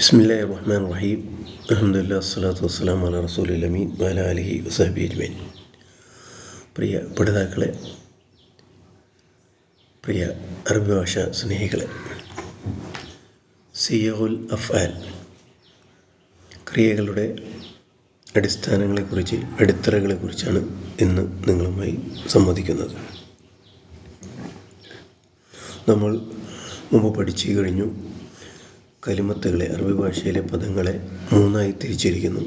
ബിസ്മില്ലാഹി റഹ്മാൻ റഹീം അഹമ്മദില്ല അസ്സലാത്തു വസ്സലാം അല റസൂലിൽ അമീൻ വല അലഹി വസഹബി അജ്മീൻ പ്രിയ പഠിതാക്കളെ പ്രിയ അറബി ഭാഷ സ്നേഹികളെ സിയഹുൽ അഫ്ആൽ ക്രിയകളുടെ അടിസ്ഥാനങ്ങളെക്കുറിച്ച് അടിത്തറകളെക്കുറിച്ചാണ് ഇന്ന് നിങ്ങളുമായി സംവദിക്കുന്നത്. നമ്മൾ മുമ്പ് പഠിച്ചു കഴിഞ്ഞു കലിമത്തുകളെ അറബി ഭാഷയിലെ പദങ്ങളെ മൂന്നായി തിരിച്ചിരിക്കുന്നു.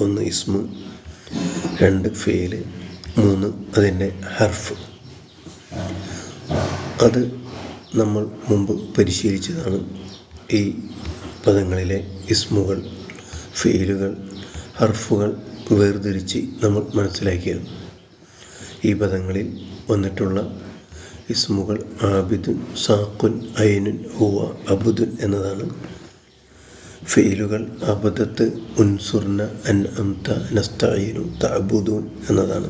ഒന്ന് ഇസ്മു രണ്ട് ഫേൽ മൂന്ന് അതിന്റെ ഹർഫ്. അത് നമ്മൾ മുമ്പ് പരിശീലിച്ചതാണ്. ഈ പദങ്ങളിലെ ഇസ്മുകൾ ഫെയിലുകൾ ഹർഫുകൾ വേർതിരിച്ച് നമ്മൾ മനസ്സിലാക്കിയത്. ഈ പദങ്ങളിൽ വന്നിട്ടുള്ള ഇസ്മുകൾ ആബിദുൻ സാഖുൻ ഐനുൻ ഹുവ അബുദുൻ എന്നതാണ്. ഫെയിലുകൾ അബദത്ത് ഉൻസുർന അൻ അംത നസ്തഈനു തഅബുദൂൻ എന്നതാണ്.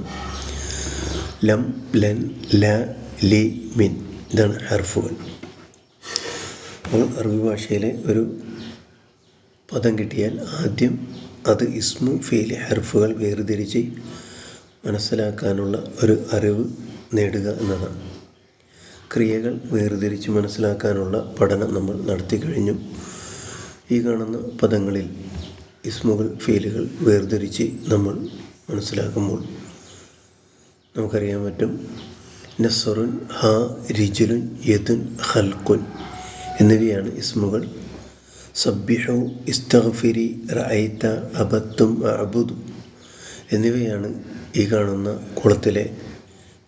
ലം ലൻ ല ലി മിൻ ഇതാണ് ഹർഫുകൾ. അറബി ഭാഷയിലെ ഒരു പദം കിട്ടിയാൽ ആദ്യം അത് ഇസ്മു ഫെയിലെ ഹർഫുകൾ വേർതിരിച്ച് മനസ്സിലാക്കാനുള്ള ഒരു അറിവ് നേടുക എന്നതാണ്. ക്രിയകൾ വേർതിരിച്ച് മനസ്സിലാക്കാനുള്ള പഠനം നമ്മൾ നടത്തി കഴിഞ്ഞു. ഈ കാണുന്ന പദങ്ങളിൽ ഇസ്മുകൾ ഫീലുകൾ വേർതിരിച്ച് നമ്മൾ മനസ്സിലാക്കുമ്പോൾ നമുക്കറിയാൻ പറ്റും നസറുൻ ഹ രിജുലുൻ യദുൻ ഹൽക്കുൻ എന്നിവയാണ് ഇസ്മുകൾ. സബ്ബിഹു ഇസ്തഫിരി റൈത്ത അബത്തും അബുദു എന്നിവയാണ് ഈ കാണുന്ന കുളത്തിലെ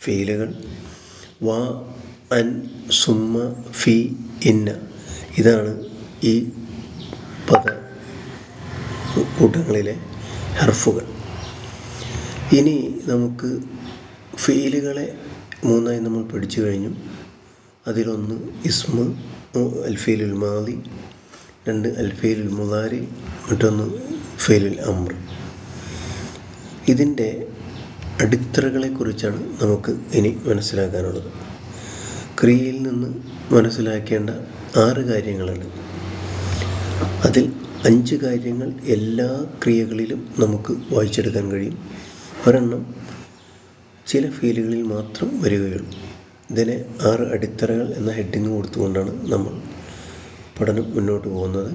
ഫീലുകൾ. വാ അൻ സുമ്മ ഫി ഇന്ന ഇതാണ് ഈ പദ കൂട്ടങ്ങളിലെ ഹർഫുകൾ. ഇനി നമുക്ക് ഫീലുകളെ മൂന്നായി നമ്മൾ പഠിച്ചു കഴിഞ്ഞു. അതിലൊന്ന് ഇസ്മ അൽഫീലുൽ മാലി രണ്ട് അൽഫീലുൽ മുലാരി മറ്റൊന്ന് ഫീലുൽ അമ്ര. ഇതിന്റെ അടിത്തറകളെക്കുറിച്ചാണ് നമുക്ക് ഇനി മനസ്സിലാക്കാനുള്ളത്. ക്രിയയിൽ നിന്ന് മനസ്സിലാക്കേണ്ട ആറ് കാര്യങ്ങളാണ് അതിൽ അഞ്ച് കാര്യങ്ങൾ എല്ലാ ക്രിയകളിലും നമുക്ക് വായിച്ചെടുക്കാൻ കഴിയും. ഒരെണ്ണം ചില ഫീലുകളിൽ മാത്രം വരികയുള്ളൂ. ഇതിനെ ആറ് അടിത്തറകൾ എന്ന ഹെഡിങ് കൊടുത്തുകൊണ്ടാണ് നമ്മൾ പഠനം മുന്നോട്ട് പോകുന്നത്.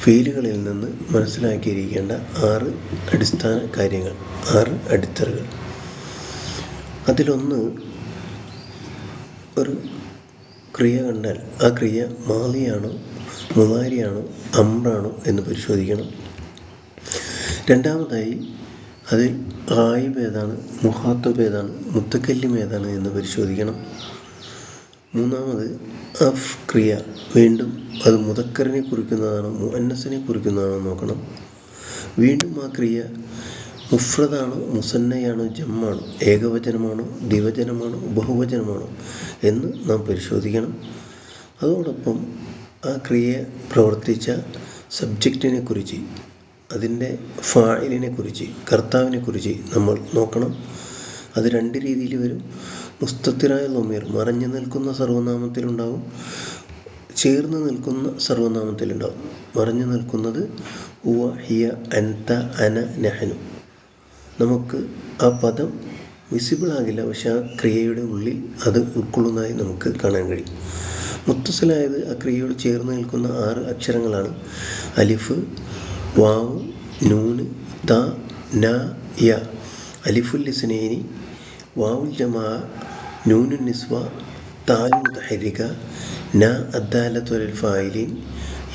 ഫീലുകളിൽ നിന്ന് മനസ്സിലാക്കിയിരിക്കേണ്ട ആറ് അടിസ്ഥാന കാര്യങ്ങൾ ആറ് അടിത്തറകൾ. അതിലൊന്ന് ഒരു ക്രിയ കണ്ടാൽ ആ ക്രിയ മാലിയാണോ മുമാരിയാണോ അമ്രാണോ എന്ന് പരിശോധിക്കണം. രണ്ടാമതായി അതിൽ ആയിബ് ഏതാണ് മുഹാത്തബ് ഏതാണ് മുത്തക്കല്ലിം ഏതാണ് എന്ന് പരിശോധിക്കണം. മൂന്നാമത് അഫ് ക്രിയ വീണ്ടും അത് മുതക്കറിനെ കുറിക്കുന്നതാണോ മുഅന്നസിനെ കുറിക്കുന്നതാണോ നോക്കണം. വീണ്ടും ആ ക്രിയ മുഫ്രദാണോ മുസന്നയാണോ ജമ്മാണോ ഏകവചനമാണോ ദ്വിവചനമാണോ ബഹുവചനമാണോ എന്ന് നാം പരിശോധിക്കണം. അതോടൊപ്പം ആ ക്രിയ പ്രവർത്തിച്ച സബ്ജക്റ്റിനെ കുറിച്ച് അതിന്റെ കർത്താവിനെ കുറിച്ച് നമ്മൾ നോക്കണം. അത് രണ്ട് രീതിയിൽ വരും. മുസ്തത്തിറായ ലൊമീർ മറഞ്ഞു നിൽക്കുന്ന സർവനാമത്തിലുണ്ടാവും ചേർന്ന് നിൽക്കുന്ന സർവനാമത്തിലുണ്ടാവും മറഞ്ഞു നിൽക്കുന്നത് ഉവ ഹിയ അൻത അന നഹനു. നമുക്ക് ആ പദം വിസിബിൾ ആകില്ല. പക്ഷെ ആ ക്രിയയുടെ ഉള്ളിൽ അത് ഉൾക്കൊള്ളുന്നതായി നമുക്ക് കാണാൻ കഴിയും. മുത്തസിലായത് ആ ക്രിയയോട് ചേർന്ന് നിൽക്കുന്ന ആറ് അക്ഷരങ്ങളാണ്. അലിഫ് വാവ് നൂന് ത ന യ. അലിഫുൽ ഇസ്നേനി വാവുൽ ജമാ നൂനു നിസ്വ താലു തഹരിക ന അദ്ദാലത്തുൽ ഫായിലീൻ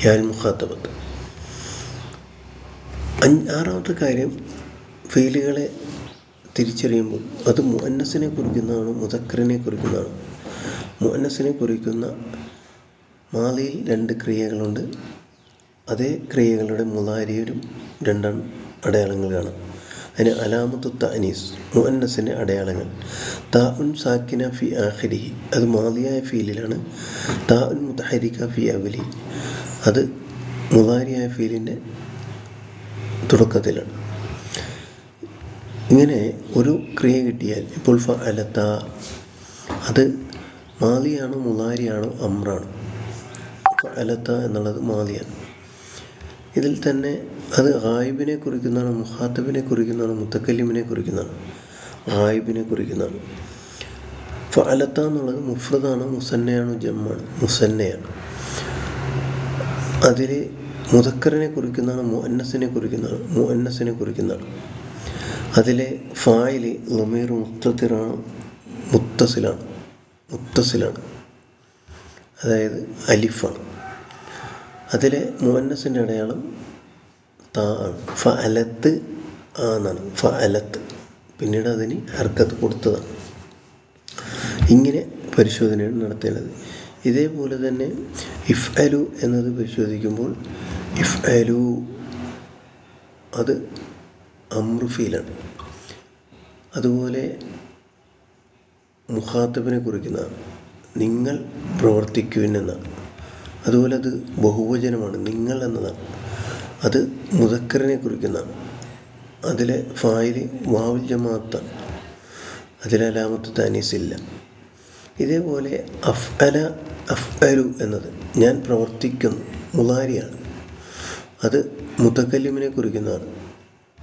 യാൽ മുഖാത്തബത്ത്. ആറാമത്തെ കാര്യം ഫെയിലുകളെ തിരിച്ചറിയുമ്പോൾ അത് മുഅന്നസിനെ കുറിക്കുന്നതാണോ മുതക്കറിനെ കുറിക്കുന്നതാണോ? മുഅന്നസിനെ കുറിക്കുന്ന മാലയിൽ രണ്ട് ക്രിയകളുണ്ട്. അതേ ക്രിയകളുടെ മുലാരിയിലും രണ്ട് അടയാളങ്ങൾ കാണാം അതിന് അലാമത്തു തഅനീസ് മുഅന്നസിന്റെ അടയാളങ്ങൾ. താ ഉൻ സാക്കിന ഫി ആഖിരിഹി. അത് മാലിയായ ഫീലിലാണ്. താ ഉൻ മുത്തഹരിക്ക ഫി അവലി അത് മുലാരിയായ ഫീലിന്റെ തുടക്കത്തിലാണ്. ഇങ്ങനെ ഒരു ക്രിയ കിട്ടിയാൽ ഇപ്പോൾ ഫ അലത്ത അത് മാലിയാണോ മുലാരിയാണോ അമ്രാണോ? അലത്ത എന്നുള്ളത് മാലിയാണ് ഇതിൽ തന്നെ അത് ഗായിബിനെ കുറിക്കുന്നതാണ് മുഹാത്തബിനെ കുറിക്കുന്നതാണ് മുത്തക്കല്ലിമിനെ കുറിക്കുന്നതാണ് ഗായിബിനെ കുറിക്കുന്നതാണ്. അലത്ത എന്നുള്ളത് മുഫ്രദാണ് മുസന്നയാണ് ജമ്മാണ്? മുസന്നയാണ്. അതിൽ മുതക്കറിനെ കുറിക്കുന്നതാണ് മുഅന്നസിനെ കുറിക്കുന്നതാണ് മുഅന്നസിനെ കുറിക്കുന്നതാണ്. അതിലെ ഫായിൽ ലമീർ മുത്തത്തിറാണ് മുത്തസിലാണ്. മുത്തസിലാണ്. അതായത് അലിഫാണ്. അതിലെ മുവന്നസിന്റെ അടയാളം താ ആണ്. ഫ അലത്ത് ആ എന്നാണ്. ഫ അലത്ത്. പിന്നീട് അതിന് ഹർക്കത്ത് കൊടുത്തതാണ്. ഇങ്ങനെ പരിശോധനയാണ് നടത്തേണ്ടത്. ഇതേപോലെ തന്നെ ഇഫ് അലു എന്നത് പരിശോധിക്കുമ്പോൾ ഇഫ് അലു അത് അമ്രുഫീലാണ് അതുപോലെ മുഖാത്തബിനെ കുറിക്കുന്നതാണ് നിങ്ങൾ പ്രവർത്തിക്കുവിൻ എന്നാണ് അതുപോലെ അത് ബഹുവചനമാണ് നിങ്ങൾ എന്നതാണ് അത് മുതക്കറിനെ കുറിക്കുന്നതാണ് അതിലെ ഫായിൽ വാവുൽ ജമാത്താണ് അതിലെ അലാമത്ത് താനീസില്ല. ഇതേപോലെ അഫ് അല അഫ് എന്നത് ഞാൻ പ്രവർത്തിക്കുന്നു മുതാരിയാണ് അത് മുതക്കല്ലിമിനെ കുറിക്കുന്നതാണ്.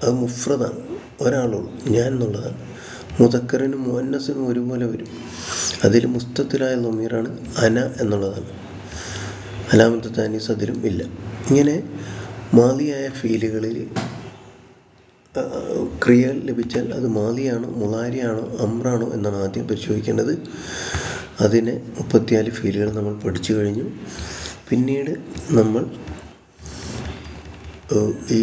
അത് മുഫ്രദാണ്. ഒരാളുള്ളൂ. ഞാൻ എന്നുള്ളതാണ്. മുതക്കറിനും മുഹന്നസിനും ഒരുപോലെ വരും. അതിൽ മുസ്തത്തിലായ ലൊമീറാണ് അന എന്നുള്ളതാണ്. അലാമത്ത് താനീസ് അതിലും ഇല്ല. ഇങ്ങനെ മാലിയായ ഫീലുകളിൽ ക്രിയ ലഭിച്ചാൽ അത് മാലിയാണോ മുലാരിയാണോ അമ്രാണോ എന്നാണ് ആദ്യം പരിശോധിക്കേണ്ടത്. അതിനെ മുപ്പത്തിനാല് ഫീലുകൾ നമ്മൾ പഠിച്ചു കഴിഞ്ഞു. പിന്നീട് നമ്മൾ ഈ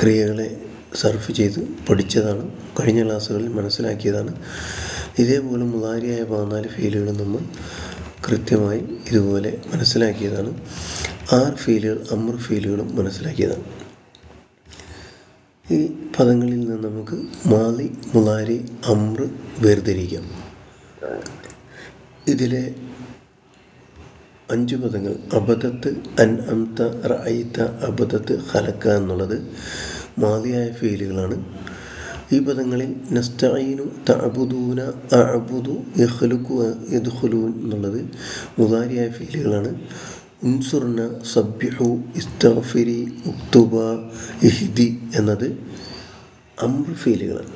ക്രിയകളെ സർഫ് ചെയ്ത് പഠിച്ചതാണ്. കഴിഞ്ഞ ക്ലാസ്സുകളിൽ മനസ്സിലാക്കിയതാണ്. ഇതേപോലെ മുതാരിയായ പതിനാല് ഫീലുകൾ നമ്മൾ കൃത്യമായി ഇതുപോലെ മനസ്സിലാക്കിയതാണ്. ആറ് ഫീലുകൾ അമർ ഫീലുകളും മനസ്സിലാക്കിയതാണ്. ഈ പദങ്ങളിൽ നിന്ന് നമുക്ക് മാലി മുലാരി അമ്ര വേർതിരിക്കാം. ഇതിലെ അഞ്ച് പദങ്ങൾ അബദത്ത് അൻ അംത റഅയ്ത അബദത്ത് ഹലക്ക എന്നുള്ളത് മാലിയായ ഫീലുകളാണ്. ഈ പദങ്ങളിൽ നസ്തഈനു തഅബുദൂന അഅബുദു യഖ്ലുഖു യദ്ഖുലൂൻ എന്നുള്ളത് മുതാരിയായ ഫീലുകളാണ്. ഉൻസുർന സബ്യഹു ഇസ്തഗ്ഫിരി ഉക്തുബ ഇഹ്ദി എന്നത് അമ്ര ഫീലുകളാണ്.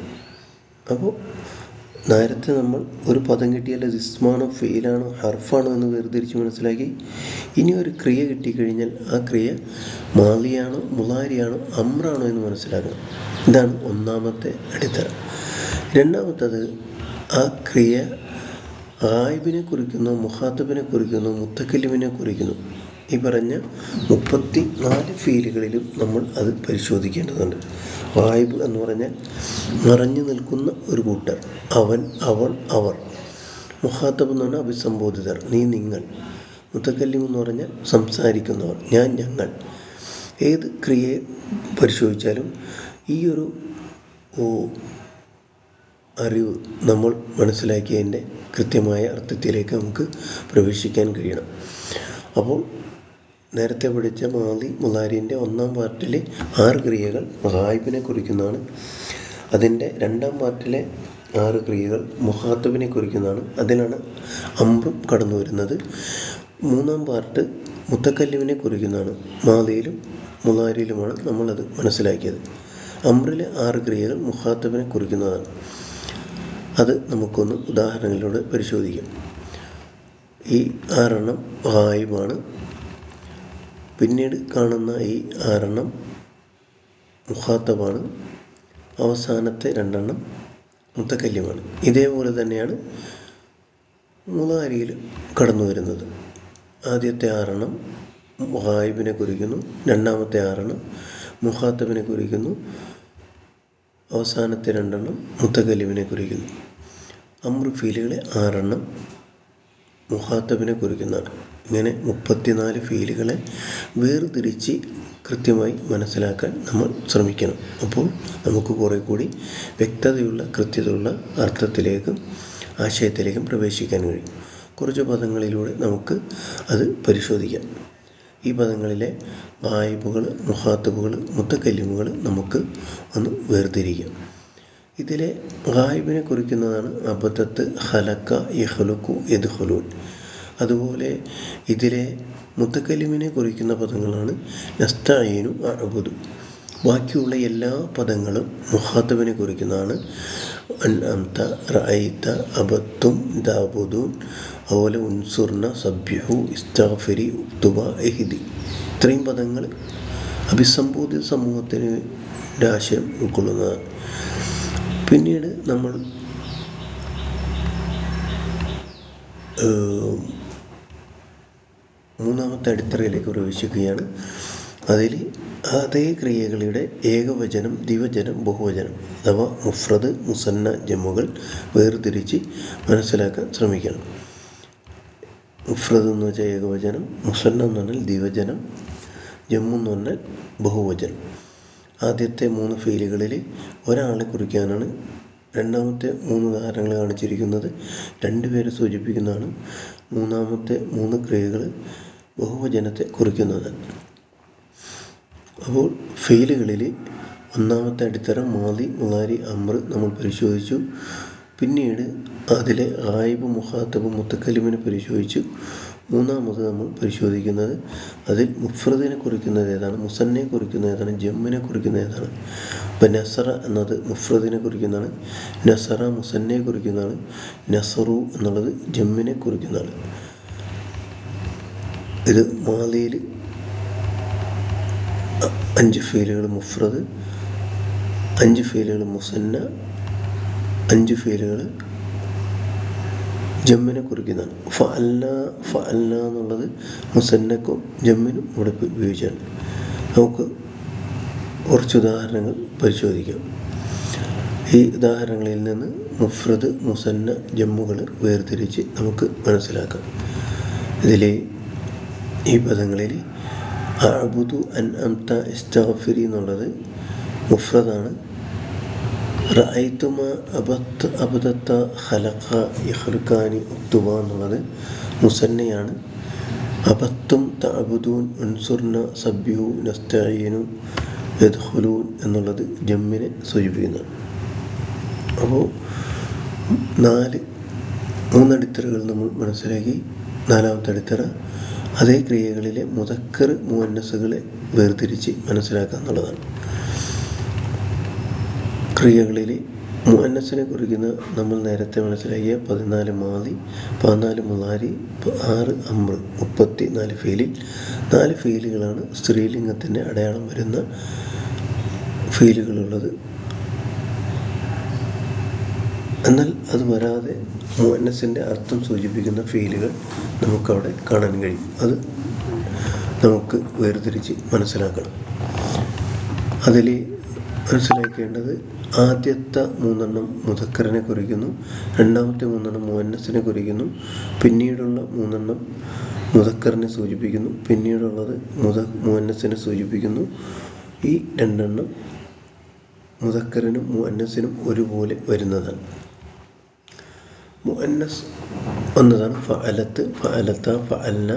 അപ്പോൾ നേരത്തെ നമ്മൾ ഒരു പദം കിട്ടിയാൽ അത് ഇസ്മാണോ ഫെയിലാണോ ഹർഫാണോ എന്ന് വേർതിരിച്ച് മനസ്സിലാക്കി. ഇനി ഒരു ക്രിയ കിട്ടിക്കഴിഞ്ഞാൽ ആ ക്രിയ മാലിയാണോ മുളാരിയാണോ അമ്രാണോ എന്ന് മനസ്സിലാക്കണം. ഇതാണ് ഒന്നാമത്തെ അടിത്തറ. രണ്ടാമത്തത് ആ ക്രിയ ആയിബിനെ കുറിക്കുന്നു മുഹാത്തബിനെ കുറിക്കുന്നു മുത്തക്കല്ലിമിനെ കുറിക്കുന്നു. ഈ പറഞ്ഞ മുപ്പത്തി നാല് ഫീലുകളിലും നമ്മൾ അത് പരിശോധിക്കേണ്ടതുണ്ട്. വായ്പ എന്ന് പറഞ്ഞാൽ നിറഞ്ഞു നിൽക്കുന്ന ഒരു കൂട്ടർ. അവൻ അവൾ അവർ. മുഹാത്തബ് എന്ന് പറഞ്ഞാൽ അഭിസംബോധിതർ. നീ നിങ്ങൾ. മുത്തക്കല്ലിം എന്ന് പറഞ്ഞാൽ സംസാരിക്കുന്നവർ. ഞാൻ ഞങ്ങൾ. ഏത് ക്രിയയെ പരിശോധിച്ചാലും ഈ ഒരു അറിവ് നമ്മൾ മനസ്സിലാക്കിയതിന്റെ കൃത്യമായ അർത്ഥത്തിലേക്ക് നമുക്ക് പ്രവേശിക്കാൻ കഴിയണം. അപ്പോൾ നേരത്തെ പഠിച്ച മാലി മുലാരിന്റെ ഒന്നാം പാർട്ടിലെ ആറ് ക്രിയകൾ മഹായിബിനെ കുറിക്കുന്നതാണ്. അതിന്റെ രണ്ടാം പാർട്ടിലെ ആറ് ക്രിയകൾ മുഹാത്തബിനെ കുറിക്കുന്നതാണ്. അതിലാണ് അമ്പും കടന്നു വരുന്നത്. മൂന്നാം പാർട്ട് മുത്തക്കല്ലിമിനെ കുറിക്കുന്നതാണ്. മാലിയിലും മുലാരിയിലുമാണ് നമ്മളത് മനസ്സിലാക്കിയത്. അമ്രിലെ ആറ് ക്രിയകൾ മുഹാത്തബിനെ കുറിക്കുന്നതാണ്. അത് നമുക്കൊന്ന് ഉദാഹരണങ്ങളിലൂടെ പരിശോധിക്കാം. ഈ ആറെണ്ണം ഹായിബാണ് പിന്നീട് കാണുന്ന ഈ ആറെണ്ണം മുഖാത്തബാണ്. അവസാനത്തെ രണ്ടെണ്ണം മുത്തക്കല്യമാണ് ഇതേപോലെ തന്നെയാണ് മുളാരിയിൽ കടന്നു വരുന്നത്. ആദ്യത്തെ ആറെണ്ണം മുഹായിബിനെ കുറിക്കുന്നു. രണ്ടാമത്തെ ആറെണ്ണം മുഹാത്തബിനെ കുറിക്കുന്നു. അവസാനത്തെ രണ്ടെണ്ണം മുത്തകലിമിനെ കുറിക്കുന്നു. അമ്രുഫീലുകളെ ആറെണ്ണം മുഹാത്തബിനെ കുറിക്കുന്നതാണ്. ഇങ്ങനെ മുപ്പത്തിനാല് ഫീലുകളെ വേർതിരിച്ച് കൃത്യമായി മനസ്സിലാക്കാൻ നമ്മൾ ശ്രമിക്കണം. അപ്പോൾ നമുക്ക് കുറേ കൂടി വ്യക്തതയുള്ള കൃത്യതയുള്ള അർത്ഥത്തിലേക്കും ആശയത്തിലേക്കും പ്രവേശിക്കാൻ കഴിയും. കുറച്ച് പദങ്ങളിലൂടെ നമുക്ക് അത് പരിശോധിക്കാം. ഈ പദങ്ങളിലെ വായ്പകൾ മുഹാത്തുകൾ മുത്തക്കല്ലിമുകൾ നമുക്ക് ഒന്ന് വേർതിരിക്കാം. ഇതിലെ ഗായിബിനെ കുറിക്കുന്നതാണ് അബദ്ധത്ത് ഹലക്ക യഹ്ലുക്കു യദ്ഹുലൂൻ അതുപോലെ ഇതിലെ മുത്തക്കലിമിനെ കുറിക്കുന്ന പദങ്ങളാണ് നസ്തായിനു അഅബുദു. ബാക്കിയുള്ള എല്ലാ പദങ്ങളും മുഹാത്തബിനെ കുറിക്കുന്നതാണ്. അൻഅംത റഅയ്ത അബത്തും ദാബുദൂൻ അതുപോലെ ഉൻസുർന സബ്യഹു ഇസ്താഫിരി ഉത്തുബ എഹിദി ഇത്രയും പദങ്ങൾ അഭിസംബോധിത സമൂഹത്തിന് ആശയം ഉൾക്കൊള്ളുന്നതാണ്. പിന്നീട് നമ്മൾ മൂന്നാമത്തെ അടിത്തറയിലേക്ക് പ്രവേശിക്കുകയാണ്. അതിൽ അതേ ക്രിയകളുടെ ഏകവചനം ദിവചനം ബഹുവചനം അഥവാ മുഫ്രദ് മുസന്ന ജമ്മുകൾ വേർതിരിച്ച് മനസ്സിലാക്കാൻ ശ്രമിക്കണം. മുഫ്രദ് എന്ന് വെച്ചാൽ ഏകവചനം മുസന്ന എന്ന് പറഞ്ഞാൽ ദിവചനം ജമ്മു എന്ന് പറഞ്ഞാൽ ബഹുവചനം. ആദ്യത്തെ മൂന്ന് ഫീലുകളിൽ ഒരാളെ കുറിക്കാനാണ് രണ്ടാമത്തെ മൂന്ന് ഉദാഹരണങ്ങൾ കാണിച്ചിരിക്കുന്നത്. രണ്ടുപേരെ സൂചിപ്പിക്കുന്നതാണ്. മൂന്നാമത്തെ മൂന്ന് ക്രിയകൾ ബഹുവചനത്തെ കുറിക്കുന്നത്. അപ്പോൾ ഫെയിലുകളിൽ ഒന്നാമത്തെ അടിത്തറ മാതി മുളാരി അമ്ര നമ്മൾ പരിശോധിച്ചു. പിന്നീട് അതിലെ ആയിബ് മുഹാത്തബ് മുത്തക്കലിമിനെ പരിശോധിച്ചു. മൂന്നാമത് നമ്മൾ പരിശോധിക്കുന്നത് അതിൽ മുഫ്രദിനെ കുറിക്കുന്നത് ഏതാണ് മുസന്നെ കുറിക്കുന്നത് ഏതാണ് ജമ്മിനെ കുറിക്കുന്നത് ഏതാണ്. ഇപ്പം നസറ എന്നത് മുഫ്രദിനെ കുറിക്കുന്നതാണ് നസറ മുസന്നെ കുറിക്കുന്നതാണ് നസറു എന്നുള്ളത് ജമ്മിനെ കുറിക്കുന്നതാണ്. ഇത് മാലിയിൽ അഞ്ച് ഫെയിലുകൾ മുഫ്രദ് അഞ്ച് ഫെയിലുകൾ മുസന്ന അഞ്ച് ഫെയിലുകൾ ജമ്മിനെ കുറിക്കുന്നതാണ്. ഫഅല്ല ഫഅല്ല എന്നുള്ളത് മുസന്നക്കും ജമ്മിനും ഇവിടെ ഉപയോഗിച്ചാണ്. നമുക്ക് കുറച്ച് ഉദാഹരണങ്ങൾ പരിശോധിക്കാം. ഈ ഉദാഹരണങ്ങളിൽ നിന്ന് മുഫ്രദ് മുസന്ന ജമ്മുകൾ വേർതിരിച്ച് നമുക്ക് മനസ്സിലാക്കാം. ഇതിൽ ഈ പദങ്ങളിൽ അഅബുദു അൻ അംത ഇസ്തഗ്ഫിരി എന്നുള്ളത് മുഫ്രദാണ്. റഅയ്തുമ അബത്ത് അബദത്ത ഖലഖ യഖ്ലുഖാനി ഉക്തുബ എന്നുള്ളത് മുസന്നയാണ്. അബത്തും തഅബുദൂൻ ഉൻസുർന സബ്യു നസ്തഈനു യദ്ഖുലൂൻ എന്നുള്ളത് ജമ്മിനെ സൂചിപ്പിക്കുന്നതാണ് അപ്പോൾ നാല് മൂന്നടിത്തറകൾ നമ്മൾ മനസ്സിലാക്കി. നാലാമത്തെ അടിത്തറ അതേ ക്രിയകളിലെ മുതക്കർ മുവന്നസുകളെ വേർതിരിച്ച് മനസ്സിലാക്കുക എന്നുള്ളതാണ്. ക്രിയകളിൽ മുഅന്നസിനെ കുറിക്കുന്ന നമ്മൾ നേരത്തെ മനസ്സിലാക്കിയ പതിനാല് മാതി പതിനാല് മുലാരി ആറ് അമ്ര മുപ്പത്തി നാല് ഫീലിൽ. നാല് ഫീലുകളാണ് സ്ത്രീലിംഗത്തിന്റെ അടയാളം വരുന്ന ഫീലുകളുള്ളത്. എന്നാൽ അത് വരാതെ മുഅന്നസിന്റെ അർത്ഥം സൂചിപ്പിക്കുന്ന ഫീലുകൾ നമുക്കവിടെ കാണാൻ കഴിയും. അത് നമുക്ക് വേർതിരിച്ച് മനസ്സിലാക്കണം. അതിൽ മനസ്സിലാക്കേണ്ടത് ആദ്യത്തെ മൂന്നെണ്ണം മുതക്കറിനെ കുറിക്കുന്നു രണ്ടാമത്തെ മൂന്നെണ്ണം മുവന്നസിനെ കുറിക്കുന്നു പിന്നീടുള്ള മൂന്നെണ്ണം മുതക്കറിനെ സൂചിപ്പിക്കുന്നു പിന്നീടുള്ളത് മുത മുവന്നസിനെ സൂചിപ്പിക്കുന്നു. ഈ രണ്ടെണ്ണം മുതക്കറിനും മുവന്നസിനും ഒരുപോലെ വരുന്നതാണ്. മുഅന്നസ്. എന്നതാണ് ഫഅലത്ത്. ഫഅലത്ത ഫഅൽന.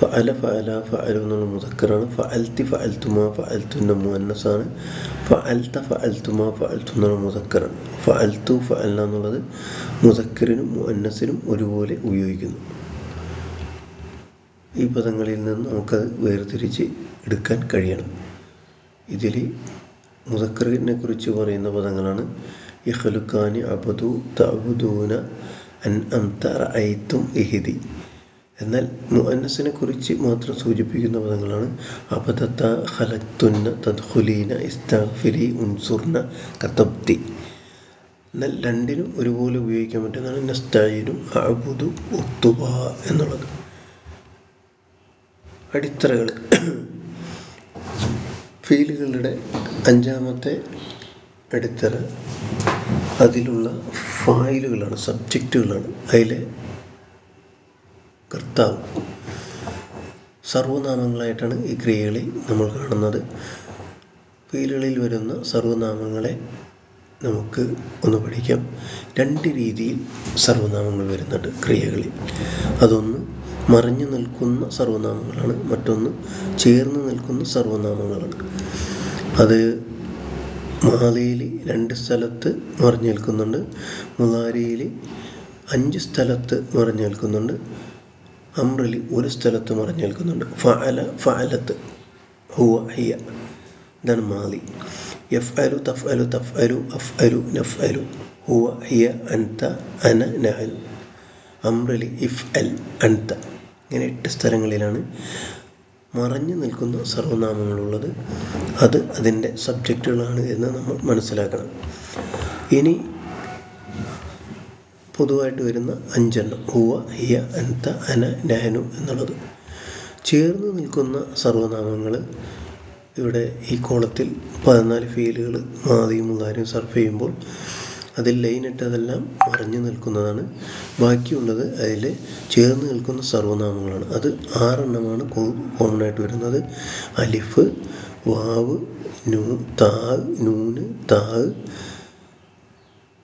ഫഅല ഫഅല ഫഅലു എന്നുള്ള മുതക്കറാണ് ഫഅൽത്തി ഫഅൽത്തുമ ഫഅൽത്തുന്ന മുഅന്നസാണ്. ഫഅൽത്ത ഫഅൽത്തുമ ഫഅൽത്തു എന്നുള്ള മുതക്കറാണ് ഫഅൽത്തു ഫഅൽന എന്നുള്ളത് മുതക്കറിനും മുഅന്നസിനും ഒരുപോലെ ഉപയോഗിക്കുന്നു. ഈ പദങ്ങളിൽ നിന്ന് നമുക്കത് വേർതിരിച്ച് എടുക്കാൻ കഴിയണം. ഇതിൽ മുതക്കറിനെ കുറിച്ച് പറയുന്ന പദങ്ങളാണ് ഇഖലുഖാനി അബദു തഅബുദൂന അൻ അംത റഅയ്തും ഇഹിദി. എന്നാൽ മുഅന്നസിനെ കുറിച്ച് മാത്രം സൂചിപ്പിക്കുന്ന പദങ്ങളാണ് അബദത്ത ഖലക്തുന്ന തദ്ഖുലീന ഇസ്തഗ്ഫിരി ഉൻസുർന കതബ്തി. എന്നാൽ രണ്ടിനും ഒരുപോലെ ഉപയോഗിക്കാൻ പറ്റുന്നതാണ് നസ്തായിനും അബുദു ഉത്തുബ എന്നുള്ളത്. അടിത്തറകൾ. ഫീലുകളുടെ അഞ്ചാമത്തെ അടിത്തറ അതിലുള്ള ഫായിലുകളാണ് സബ്ജക്റ്റുകളാണ് അതിലെ കർത്താവ്. സർവനാമങ്ങളായിട്ടാണ് ഈ ക്രിയകളിൽ നമ്മൾ കാണുന്നത്. ഫീലുകളിൽ വരുന്ന സർവനാമങ്ങളെ നമുക്ക് ഒന്ന് പഠിക്കാം. രണ്ട് രീതിയിൽ സർവനാമങ്ങൾ വരുന്നുണ്ട് ക്രിയകളിൽ അതൊന്ന് മറിഞ്ഞു നിൽക്കുന്ന സർവനാമങ്ങളാണ് മറ്റൊന്ന് ചേർന്ന് നിൽക്കുന്ന സർവനാമങ്ങളാണ് അത് മാലയിൽ രണ്ട് സ്ഥലത്ത് മറിഞ്ഞു നിൽക്കുന്നുണ്ട്. മുലാരിയിൽ അഞ്ച് സ്ഥലത്ത് മറിഞ്ഞു നിൽക്കുന്നുണ്ട്. അമ്രലി ഒരു സ്ഥലത്ത് മറഞ്ഞു നിൽക്കുന്നുണ്ട്. ഫഅല ഫഅലത്ത് ഹുവ ഹിയ. ഇതാണ് മാലി. എഫ് അലു തഫ് അലു തഫ് അലു അഫ് അലു നഫ് അലു ഹുവ ഹിയ അൻത അന നഹൽ അമ്രലി ഇഫ് അൽ അൻത. ഇങ്ങനെ എട്ട് സ്ഥലങ്ങളിലാണ് മറഞ്ഞു നിൽക്കുന്ന സർവനാമങ്ങളുള്ളത് അത് അതിന്റെ സബ്ജക്റ്റുകളാണ് എന്ന് നമ്മൾ മനസ്സിലാക്കണം. ഇനി പൊതുവായിട്ട് വരുന്ന അഞ്ചെണ്ണം. ഹുവ ഹിയ അൻത അന നാനു എന്നുള്ളത്. ചേർന്ന് നിൽക്കുന്ന സർവനാമങ്ങൾ ഇവിടെ ഈ കോളത്തിൽ പതിനാല് ഫീലുകൾ മാതിയും മുതാരും സർഫ് ചെയ്യുമ്പോൾ അതിൽ ലൈനിട്ടതെല്ലാം മറഞ്ഞു നിൽക്കുന്നതാണ്. ബാക്കിയുള്ളത് അതിൽ ചേർന്ന് നിൽക്കുന്ന സർവനാമങ്ങളാണ്. അത് ആറെണ്ണമാണ് കോമൺ ആയിട്ട് വരുന്നത്. അലിഫ് വാവ് നൂ താ നൂന് താ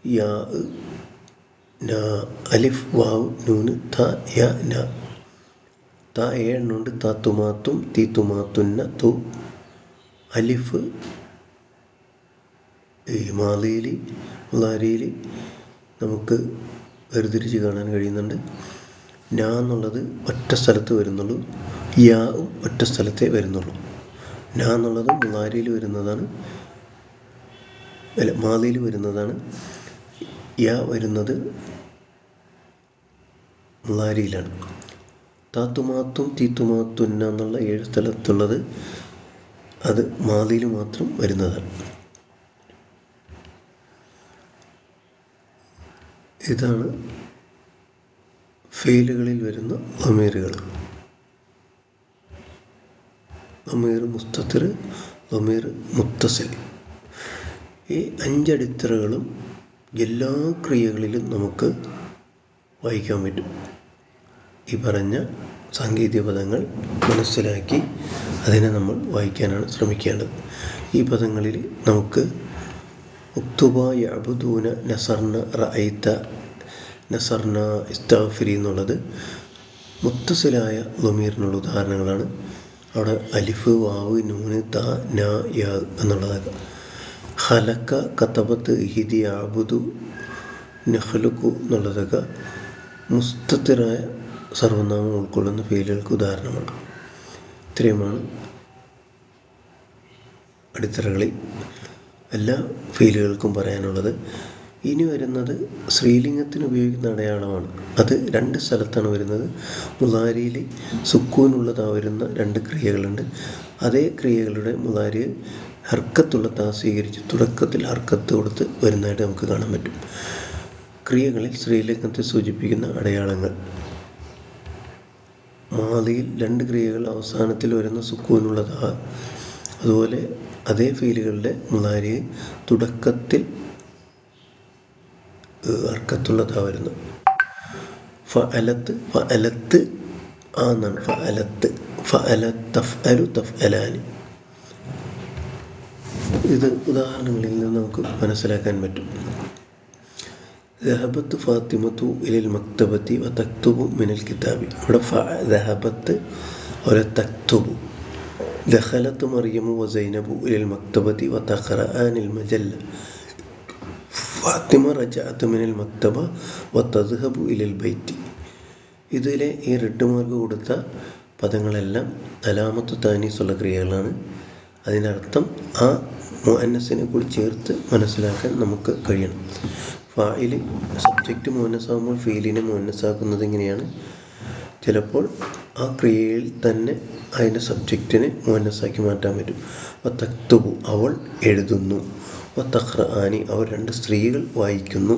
യാ ന അലിഫ് വാവ് നൂന് ത യ ന. ത ഏണ്ണുണ്ട് ത തുമാത്തും തി തുമാത്തുന്ന തു. അലിഫ് ഈ മാലയിൽ മുലാരിയിൽ നമുക്ക് വേർതിരിച്ച് കാണാൻ കഴിയുന്നുണ്ട്. ന എന്നുള്ളത് ഒറ്റ സ്ഥലത്ത് വരുന്നുള്ളൂ. യാവും ഒറ്റ സ്ഥലത്തേ വരുന്നുള്ളൂ. ന എന്നുള്ളത് മുളാരിയിൽ വരുന്നതാണ്. അല്ല മാലയിൽ വരുന്നതാണ്. യാ വരുന്നത് മുളാരിയിലാണ്. താത്തുമാത്തും തീത്തുമാത്തുന്ന എന്നുള്ള ഏഴ് സ്ഥലത്തുള്ളത് അത് മാലിയിൽ മാത്രം വരുന്നതാണ്. ഇതാണ് ഫെയിലുകളിൽ വരുന്ന ലമീറുകൾ ലമീർ മുസ്തത്തിർ ലമീർ മുത്തസിൽ. ഈ അഞ്ചടിത്തറകളും എല്ലാ ക്രിയകളിലും നമുക്ക് വായിക്കാൻ പറ്റും. ഈ പറഞ്ഞ സാങ്കേതിക പദങ്ങൾ മനസ്സിലാക്കി അതിനെ നമ്മൾ വായിക്കാനാണ് ശ്രമിക്കേണ്ടത്. ഈ പദങ്ങളിൽ നമുക്ക് ഉക്തുബ യബുദൂന നസർണ റഅയ്ത നസർന ഇസ്താഫിരി എന്നുള്ളത് മുത്തസിലായ ലൊമീറിനുള്ള ഉദാഹരണങ്ങളാണ്. അവിടെ അലിഫ് വാവ് നൂന് ത ന യ എന്നുള്ളതൊക്കെ. ഹലക്ക കത്തബത്ത് ഹിദി ആബുദു നഹ്ലുക്കു എന്നുള്ളതൊക്കെ മുസ്തത്തിരായ സർവനാമം ഉൾക്കൊള്ളുന്ന ഫീലുകൾക്ക് ഉദാഹരണമാണ് ഇത്രയുമാണ് അടിത്തറകളിൽ എല്ലാ ഫീലുകൾക്കും പറയാനുള്ളത്. ഇനി വരുന്നത് ശ്രീലിംഗത്തിന് ഉപയോഗിക്കുന്ന അടയാളമാണ്. അത് രണ്ട് സ്ഥലത്താണ് വരുന്നത്. മുതാരിയിൽ സുക്കൂനുള്ളതാ വരുന്ന രണ്ട് ക്രിയകളുണ്ട്. അതേ ക്രിയകളുടെ മുതാരി ഹർക്കത്തുള്ള താ സ്വീകരിച്ച് തുടക്കത്തിൽ ഹർക്കത്ത് കൊടുത്ത് വരുന്നതായിട്ട് നമുക്ക് കാണാൻ പറ്റും. ക്രിയകളിൽ ശ്രീലിംഗത്തെ സൂചിപ്പിക്കുന്ന അടയാളങ്ങൾ. മാതിയിൽ രണ്ട് ക്രിയകൾ അവസാനത്തിൽ വരുന്ന സുക്കൂനുള്ളതാ. അതുപോലെ അതേ ഫീലുകളുടെ മുതാരിയെ തുടക്കത്തിൽ വർക്കത്തുള്ളതാണ് വരുന്നത് ഫഅലത്ത് ഫഅലത്ത് ആന്നാണ് ഫഅലത്ത് ഫഅലത്ത് തഫ്അലു തഫ്അലാനി ഇത് ഉദാഹരണങ്ങളിൽ നിന്ന് നമുക്ക് മനസ്സിലാക്കാൻ പറ്റും ദഹബത്ത് ഫാത്തിമത്തു ഇലിൽ മക്തബത്തി വ തക്തുബു മിനൽ കിതാബി ഇവിടെ ദഹബത്ത് ഒരു തക്തുബു ദഹലത്ത് മറിയമു വ സൈനബു ഇലിൽ മക്തബത്തി വ തഖ്റആനിൽ മജല്ല ഫാത്തിമ റജാത്ത് മിനൽ മക്തബ വത്തദ്ഹബു ഇലൽ ബൈറ്റി ഇതിലെ ഈ റെഡ് മാർക്ക് കൊടുത്ത പദങ്ങളെല്ലാം അലാമത്ത് താനീസുള്ള ക്രിയകളാണ്. അതിനർത്ഥം ആ മുഅന്നസിനെ കൂടി ചേർത്ത് മനസ്സിലാക്കാൻ നമുക്ക് കഴിയണം. ഫായിൽ സബ്ജക്റ്റ് മുഅന്നസാകുമ്പോൾ ഫീലിനെ മുഅന്നസാക്കുന്നത് എങ്ങനെയാണ് ചിലപ്പോൾ ആ ക്രിയയിൽ തന്നെ അതിന്റെ സബ്ജക്റ്റിനെ മുഅന്നസാക്കി മാറ്റാൻ പറ്റും. തക്തുബു അവൾ എഴുതുന്നു. വത്തഖ്റാനി അവർ രണ്ട് സ്ത്രീകൾ വായിക്കുന്നു.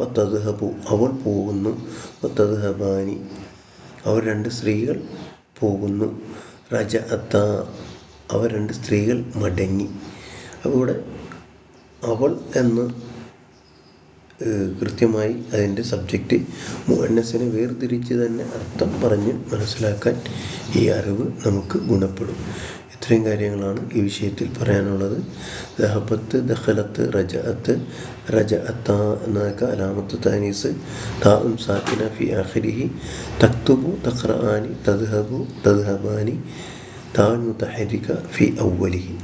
വത്തദ്ഹബു അവൾ പോകുന്നു. വത്തദ്ഹബാനി അവർ രണ്ട് സ്ത്രീകൾ പോകുന്നു. റജ അത്ത അവർ രണ്ട് സ്ത്രീകൾ മടങ്ങി. ഇവിടെ അവൾ എന്ന് കൃത്യമായി അതിന്റെ സബ്ജക്റ്റ് മുഅന്നസിനെ വേർതിരിച്ച് തന്നെ അർത്ഥം പറഞ്ഞ് മനസ്സിലാക്കാൻ ഈ അറിവ് നമുക്ക് ഗുണപ്പെടും. ഇത്രയും കാര്യങ്ങളാണ് ഈ വിഷയത്തിൽ പറയാനുള്ളത്. ദഹബത്ത് ദഖലത്ത് റജഅത്ത് റജ അത്ത എന്നതൊക്കെ അലാമത്ത് താനീസ്. താഉം സാക്കിന ഫി ആഖിരിഹി. തക്തുബു തഖ്റാനി തദ്ഹബു തദ്ഹബാനി. താൻ മുതഹരിക ഫി അവലിഹി